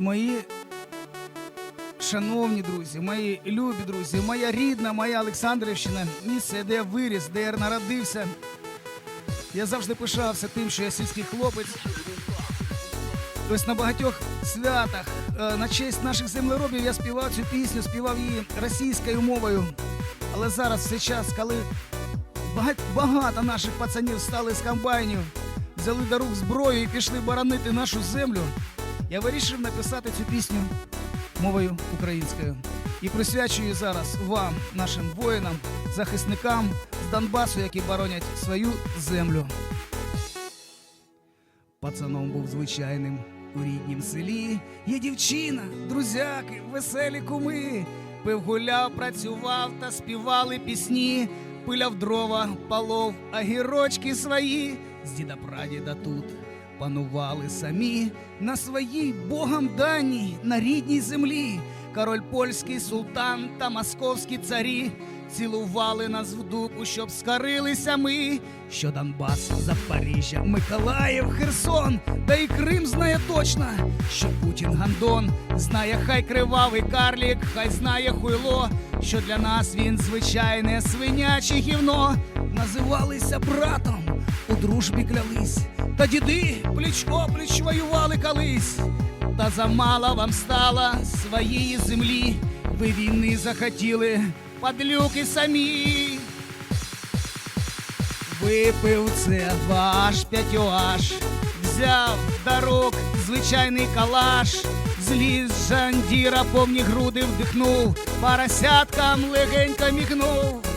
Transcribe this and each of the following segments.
Мої шановні друзі, мої любі друзі, моя рідна, моя Олександрівщина, місце, де я виріс, де я народився. Я завжди пишався тим, що я сільський хлопець. Ось на багатьох святах е, на честь наших землеробів я співав цю пісню, співав її російською мовою. Але зараз все час, коли багато наших пацанів стали з комбайнів, взяли до рук зброю і пішли боронити нашу землю, я вирішив написати цю пісню мовою українською. І присвячую зараз вам, нашим воїнам, захисникам з Донбасу, які боронять свою землю. Пацаном був звичайним у ріднім селі. Є дівчина, друзяки, веселі куми. Пив гуляв, працював та співали пісні. Пиляв дрова, палов, а гірочки свої з діда прадіда тут панували самі на своїй богам даній, на рідній землі. Король польський султан та московські царі цілували нас в дупу, щоб скарилися ми. Що Донбас, Запоріжжя, Миколаїв, Херсон, та і Крим знає точно, що Путін Гандон знає, хай кривавий карлік, хай знає хуйло, що для нас він звичайне свиняче гівно. Називалися братом, у дружбі клялись, та діди пліч опліч воювали колись. Та замало вам стало своєї землі. Ви війни захотіли, падлюки самі. Випив це ваш п'ятюаш, взяв до рук звичайний калаш, зліз з жандіра повні груди вдихнув, поросяткам легенько мігнув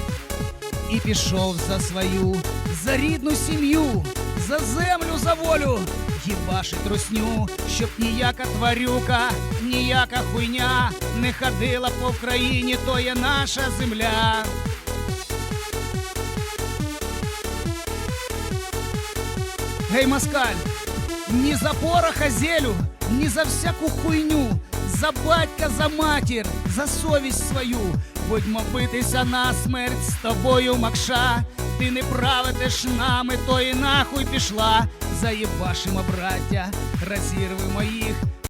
і пішов за свою, за рідну сім'ю, за землю, за волю, їбашить русню, щоб ніяка тварюка, ніяка хуйня не ходила по Вкраїні, то є наша земля. Гей, москаль, ні за пороха зелю, ні за всяку хуйню, за батька, за матір, за совість свою. Будьмо битися на смерть з тобою, Макша. Ти не правитиш нами, то і нахуй пішла. Заєбашимо, браття, розірвемо їх